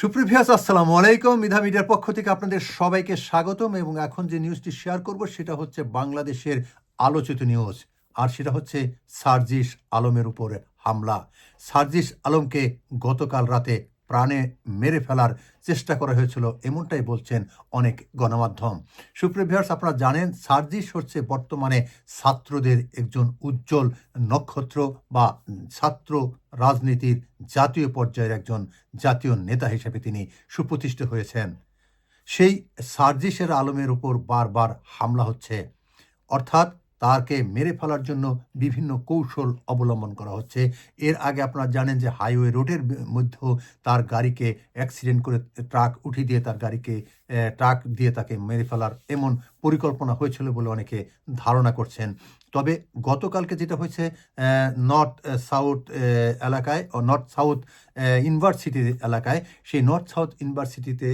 সুপ্রিভিয়াস আসসালামু আলাইকুম। মিধা মিডিয়ার পক্ষ থেকে আপনাদের সবাইকে স্বাগতম এবং এখন যে নিউজটি শেয়ার করব, সেটা হচ্ছে বাংলাদেশের আলোচিত নিউজ আর সেটা হচ্ছে সার্জিস আলমের উপর হামলা। সার্জিস আলমকে গতকাল রাতে প্রাণে মেরে ফেলার চেষ্টা করা হয়েছিল, এমনটাই বলছেন অনেক গণমাধ্যম। সুপ্রিভিয়ার্স আপনারা জানেন সার্জিস হচ্ছে বর্তমানে ছাত্রদের একজন উজ্জ্বল নক্ষত্র বা ছাত্র রাজনীতির জাতীয় পর্যায়ের একজন জাতীয় নেতা হিসেবে তিনি সুপ্রতিষ্ঠিত হয়েছেন। সেই সার্জিসের আলমের উপর বারবার হামলা হচ্ছে। অর্থাৎ তাকে মেরে ফেলার জন্য বিভিন্ন কৌশল অবলম্বন করা হচ্ছে। এর আগে আপনারা জানেন যে হাইওয়ে রোডের মধ্যেও তার গাড়িকে অ্যাক্সিডেন্ট করে ট্রাক উঠিয়ে দিয়ে তার গাড়িকে ট্রাক দিয়ে তাকে মেরে ফেলার এমন পরিকল্পনা হয়েছিল বলে অনেকে ধারণা করছেন। তবে গতকালকে যেটা হয়েছে নর্থ সাউথ এলাকায় নর্থ সাউথ ইউনিভার্সিটি এলাকায় সেই নর্থ সাউথ ইউনিভার্সিটিতে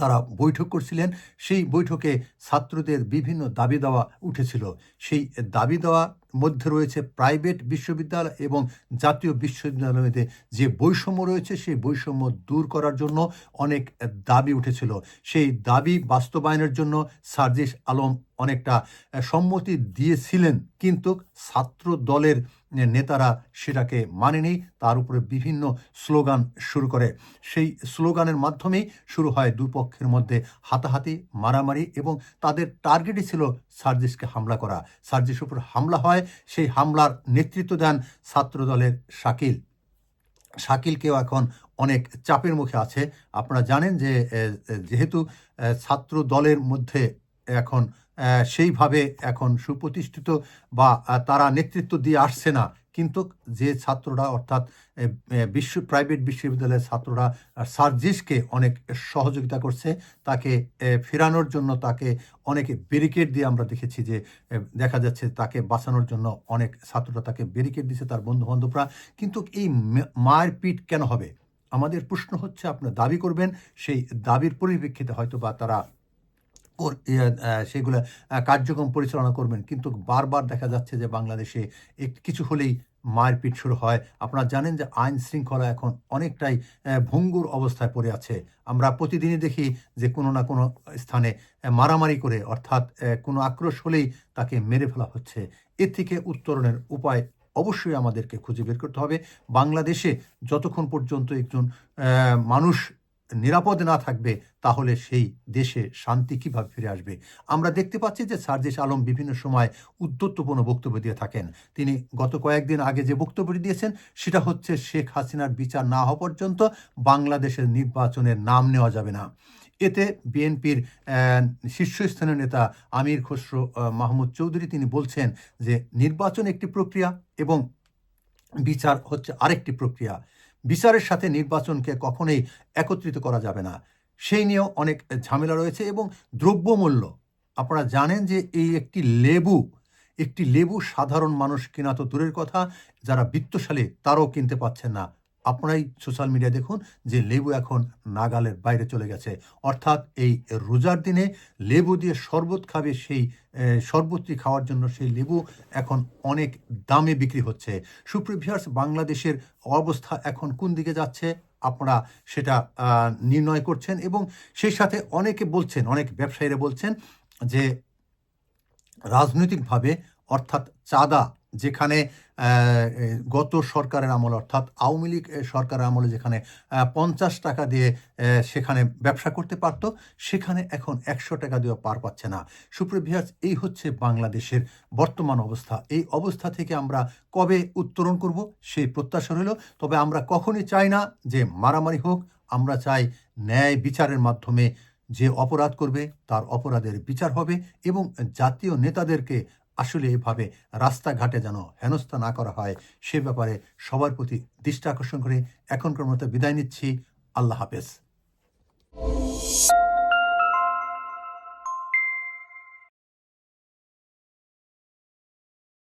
তারা বৈঠক করছিলেন। সেই বৈঠকে ছাত্রদের বিভিন্ন দাবি দেওয়া উঠেছিল। সেই দাবি দেওয়ার মধ্যে রয়েছে প্রাইভেট বিশ্ববিদ্যালয় এবং জাতীয় বিশ্ববিদ্যালয়তে যে বৈষম্য রয়েছে, সেই বৈষম্য দূর করার জন্য অনেক দাবি উঠেছিল। সেই দাবি বাস্তবায়নের জন্য সার্জিস আলম অনেকটা সম্মতি দিয়েছিলেন, কিন্তু ছাত্র দলের নেতারা সেটাকে মানেনি। তার উপরে বিভিন্ন স্লোগান শুরু করে। সেই স্লোগানের মাধ্যমেই শুরু হয় দুপক্ষের মধ্যে হাতাহাতি, মারামারি এবং তাদের টার্গেটই ছিল সার্জিসকে হামলা করা। সার্জিস উপর হামলা হয়, সেই হামলার নেতৃত্ব দেন ছাত্র দলের শাকিল। শাকিলকেও এখন অনেক চাপের মুখে আছে। আপনারা জানেন যে যেহেতু ছাত্র দলের মধ্যে এখন সেইভাবে এখন সুপ্রতিষ্ঠিত বা তারা নেতৃত্ব দিয়ে আসছে না। কিন্তু যে ছাত্ররা, অর্থাৎ বিশ্ব, প্রাইভেট বিশ্ববিদ্যালয়ের ছাত্ররা সার্জিসকে অনেক সহযোগিতা করছে, তাকে ফেরানোর জন্য তাকে অনেকে ব্যারিকেড দিয়ে আমরা দেখেছি যে দেখা যাচ্ছে তাকে বাঁচানোর জন্য অনেক ছাত্ররা তাকে ব্যারিকেড দিচ্ছে তার বন্ধু বান্ধবরা কিন্তু এই মে- মায়ের পিঠ কেন হবে? আমাদের প্রশ্ন হচ্ছে আপনার দাবি করবেন, সেই দাবির পরিপ্রেক্ষিতে হয়তো বা তারা সেগুলো কার্যক্রম পরিচালনা করবেন। কিন্তু বারবার দেখা যাচ্ছে যে বাংলাদেশে কিছু হলেই মারপিট শুরু হয়। আপনারা জানেন যে আইন শৃঙ্খলা এখন অনেকটাই ভঙ্গুর অবস্থায় পড়ে আছে। আমরা প্রতিদিনই দেখি যে কোনো না কোনো স্থানে মারামারি করে অর্থাৎ কোনো আক্রোশ হলেই তাকে মেরে ফেলা হচ্ছে। এর থেকে উত্তরণের উপায় অবশ্যই আমাদেরকে খুঁজে বের করতে হবে। বাংলাদেশে যতক্ষণ পর্যন্ত একজন মানুষ নিরাপদে না থাকবে, তাহলে সেই দেশে শান্তি কীভাবে ফিরে আসবে? আমরা দেখতে পাচ্ছি যে সার্জিস আলম বিভিন্ন সময় উদ্যত্তপূর্ণ বক্তব্য দিয়ে থাকেন। তিনি গত কয়েকদিন আগে যে বক্তব্যটি দিয়েছেন, সেটা হচ্ছে শেখ হাসিনার বিচার না হওয়া পর্যন্ত বাংলাদেশের নির্বাচনের নাম নেওয়া যাবে না। এতে বিএনপির শীর্ষস্থানীয় নেতা আমির খসরু মাহমুদ চৌধুরী তিনি বলছেন যে নির্বাচন একটি প্রক্রিয়া এবং বিচার হচ্ছে আরেকটি প্রক্রিয়া। বিচারের সাথে নির্বাচনকে কখনোই একত্রিত করা যাবে না। সেই নিয়েও অনেক ঝামেলা রয়েছে এবং দ্রব্যমূল্য। আপনারা জানেন যে এই একটি লেবু একটি লেবু সাধারণ মানুষ কেনা তো দূরের কথা, যারা বিত্তশালী তারাও কিনতে পাচ্ছেন না। আপনারাই সোশ্যাল মিডিয়া দেখুন, যে লেবু এখন নাগালের বাইরে চলে গেছে। অর্থাৎ এই রোজার দিনে লেবু দিয়ে শরবত খাবে সেই শরবতটি খাওয়ার জন্য সেই লেবু এখন অনেক দামে বিক্রি হচ্ছে। সুপ্রিভিয়ার্স বাংলাদেশের অবস্থা এখন কোন দিকে যাচ্ছে? আপনারা সেটা নির্ণয় করছেন এবং সেই সাথে অনেকে বলছেন, অনেক ব্যবসায়ীরা বলছেন যে রাজনৈতিকভাবে অর্থাৎ চাঁদা যেখানে গত সরকারের আমল অর্থাৎ আওয়ামী লীগ সরকারের আমলে যেখানে পঞ্চাশ টাকা দিয়ে সেখানে ব্যবসা করতে পারত, সেখানে এখন একশো টাকা দিয়েও পার পাচ্ছে না। সুপ্রভিয়াস এই হচ্ছে বাংলাদেশের বর্তমান অবস্থা। এই অবস্থা থেকে আমরা কবে উত্তরণ করব সেই প্রত্যাশা রইল। তবে আমরা কখনই চাই না যে মারামারি হোক, আমরা চাই ন্যায় বিচারের মাধ্যমে যে অপরাধ করবে, তার অপরাধের বিচার হবে এবং জাতীয় নেতাদেরকে আসলে এভাবে রাস্তাঘাটে যেন হেনস্থা না করা হয়, সে ব্যাপারে সবার প্রতি দৃষ্টি আকর্ষণ করে এখনকার মতো বিদায় নিচ্ছি। আল্লাহ হাফেজ।